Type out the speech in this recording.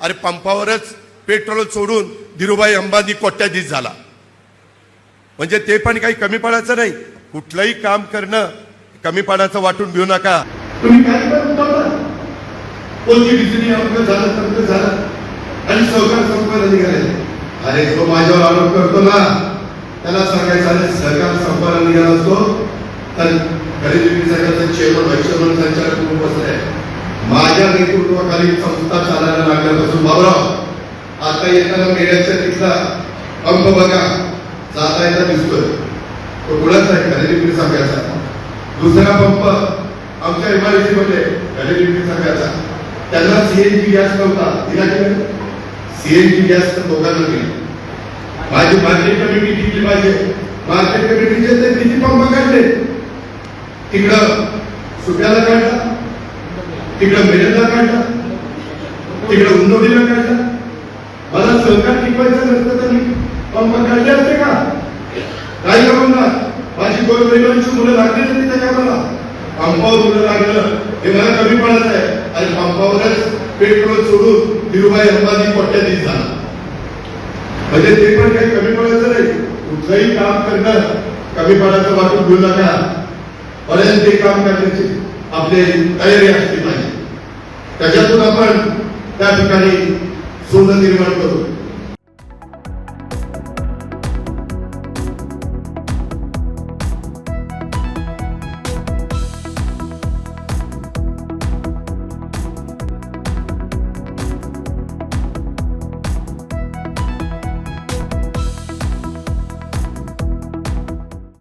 अरे पंपावरच पेट्रोल सोडून धीरूभाई अंबानी कोट्याधीश झाला. म्हणजे ते पण काही कमी पडायचं नाही. कुठलंही काम करणं कमी पडायचं वाटून घेऊ नका. तुम्ही काय कोणती बिजली अपघात झालं तर झालं. आणि सहकार संपादन अधिकारी अरे तो माझ्यावर आरोप करतो ना. त्याला सांगायचं अरे सहकार संपादन निघाला असतो. तर खरेदी विक्री संघाचा चेअरमन व्हाईस चेअरमन संचालक माझ्या नेतृत्वाखाली संस्था चालायला लागल्यापासून बाबराव आता येताना मेळ्याच्या तिथला पंप बघा जाता येता दिसतोय. तो कुणाचा आहे खरेदी सांगायचा दुसरा पंप आमच्या इमारतीमध्ये खरेदी विक्री संघाचा त्यांना सीएनजी गॅस नव्हता. तिला केलं सीएनजी गॅस तर दोघांना दिली. माझी मार्केट कमिटी टिकली पाहिजे? मार्केट कमिटीचे ते किती पंप काढले? तिकडं सुट्याला काढले तिकडं मेरेला काढला. तिकडं उंदोडीला काढला. मला सहकार टिकवायचं नसतं तर मी पंप काढले असते का? काय करणार माझी गोरगरिबांची मुलं लागली नाही त्या कामाला पंपावर मुलं लागलं हे मला कमी पडत आहे. आणि पंपावरच पेट्रोल सोडून धीरूभाई अंबानी कोट्याधीश झाला. म्हणजे ते पण काही कमी पडायचं नाही. कुठलंही काम करणं कमी पडायचं वाटून घेऊ नका. पर्यंत ते काम करण्याची आपली तयारी असली पाहिजे. आपण त्या ठिकाणी सोनं निर्माण करू.